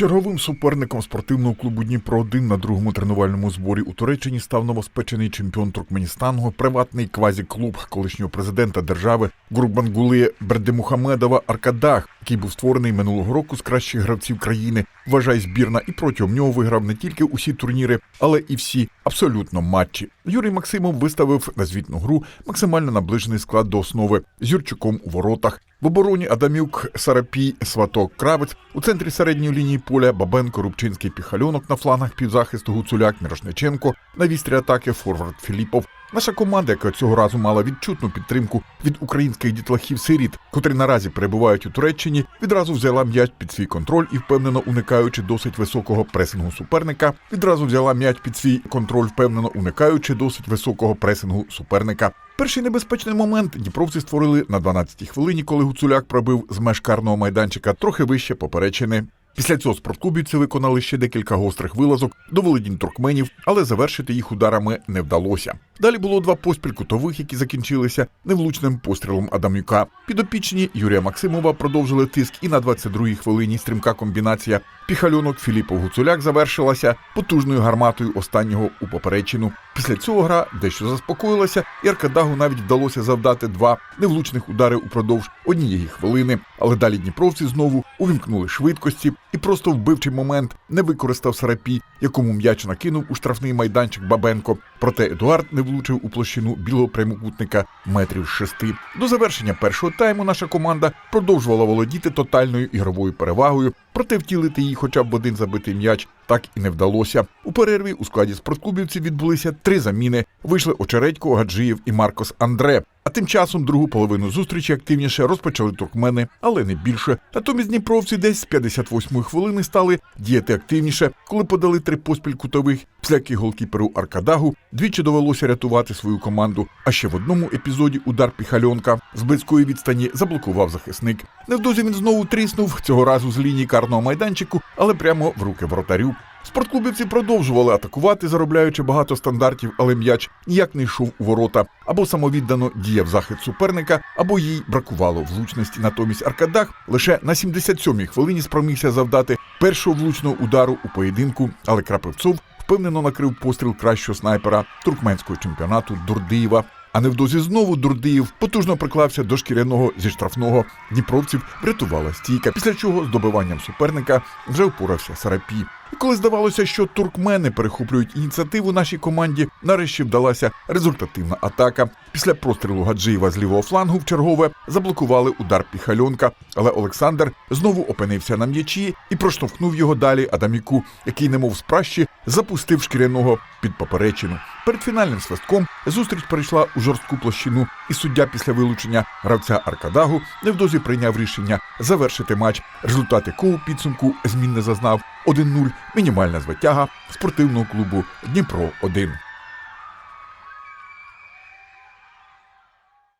Черговим суперником спортивного клубу Дніпро 1 на другому тренувальному зборі у Туреччині став новоспечений чемпіон Туркменістану, приватний квазі-клуб колишнього президента держави Гурбангули Бердемухамедова Аркадах, який був створений минулого року з кращих гравців країни. Вважає збірна і протягом нього виграв не тільки усі турніри, але і всі абсолютно матчі. Юрій Максимов виставив на звітну гру максимально наближений склад до основи з Юрчуком у воротах. В обороні Адамюк, Сарапій, Сваток, Кравець, у центрі середньої лінії поля Бабенко, Рубчинський, Піхальонок на флангах півзахисту Гуцуляк, Мірошниченко, на вістрі атаки Форвард Філіпов. Наша команда, яка цього разу мала відчутну підтримку від українських дітлахів сиріт, котрі наразі перебувають у Туреччині, відразу взяла м'яч під свій контроль і впевнено уникаючи досить високого пресингу суперника, відразу взяла м'яч під свій контроль, впевнено уникаючи досить високого пресингу суперника. Перший небезпечний момент дніпровці створили на 12-й хвилині, коли Гуцуляк пробив з меж карного майданчика трохи вище поперечини. Після цього спорткубівці виконали ще декілька гострих вилазок до володінь туркменів, але завершити їх ударами не вдалося. Далі було два поспіль кутових, які закінчилися невлучним пострілом Адамюка. Підопічні Юрія Максимова продовжили тиск, і на 22-й хвилині стрімка комбінація піхальонок Філіпов Гуцуляк завершилася потужною гарматою останнього у поперечину. Після цього гра дещо заспокоїлася, і Аркадагу навіть вдалося завдати два невлучних удари упродовж однієї хвилини. Але далі дніпровці знову увімкнули швидкості і просто вбивчий момент не використав Сарапі, якому м'яч накинув у штрафний майданчик Бабенко. Проте Едуард не влучив у площину білого прямокутника метрів шести. До завершення першого тайму наша команда продовжувала володіти тотальною ігровою перевагою, проте втілити її хоча б один забитий м'яч так і не вдалося. У перерві у складі спортклубівців відбулися три заміни. Вийшли Очередько, Гаджиєв і Маркос Андре. А тим часом другу половину зустрічі активніше розпочали туркмени, але не більше. Натомість дніпровці десь з 58-ї хвилини стали діяти активніше, коли подали три поспіль кутових, яких голкіперу Аркадагу двічі довелося рятувати свою команду. А ще в одному епізоді удар піхальонка з близької відстані заблокував захисник. Невдовзі він знову тріснув цього разу з лінії карного майданчику, але прямо в руки воротарю. Спортклубівці продовжували атакувати, заробляючи багато стандартів, але м'яч ніяк не йшов у ворота, або самовіддано діяв захист суперника, або їй бракувало влучності. Натомість Аркадах лише на 77-й хвилині спромігся завдати першого влучного удару у поєдинку, але Крапивцов впевнено накрив постріл кращого снайпера туркменського чемпіонату Дурдиєва. А невдовзі знову Дурдиєв потужно приклався до шкіряного зі штрафного. Дніпровців врятувала стійка, після чого з добиванням суперника вже впорався Сарапі. І коли здавалося, що туркмени перехоплюють ініціативу нашій команді, нарешті вдалася результативна атака. Після прострілу Гаджиєва з лівого флангу в чергове заблокували удар піхальонка, але Олександр знову опинився на м'ячі і проштовхнув його далі Адаміку, який, немов з пращі, запустив шкіряного під поперечину. Перед фінальним свистком зустріч перейшла у жорстку площину, і суддя після вилучення гравця Аркадагу невдовзі прийняв рішення завершити матч, Результати кого підсумку змін не зазнав. 1-0 мінімальна звитяга спортивного клубу Дніпро 1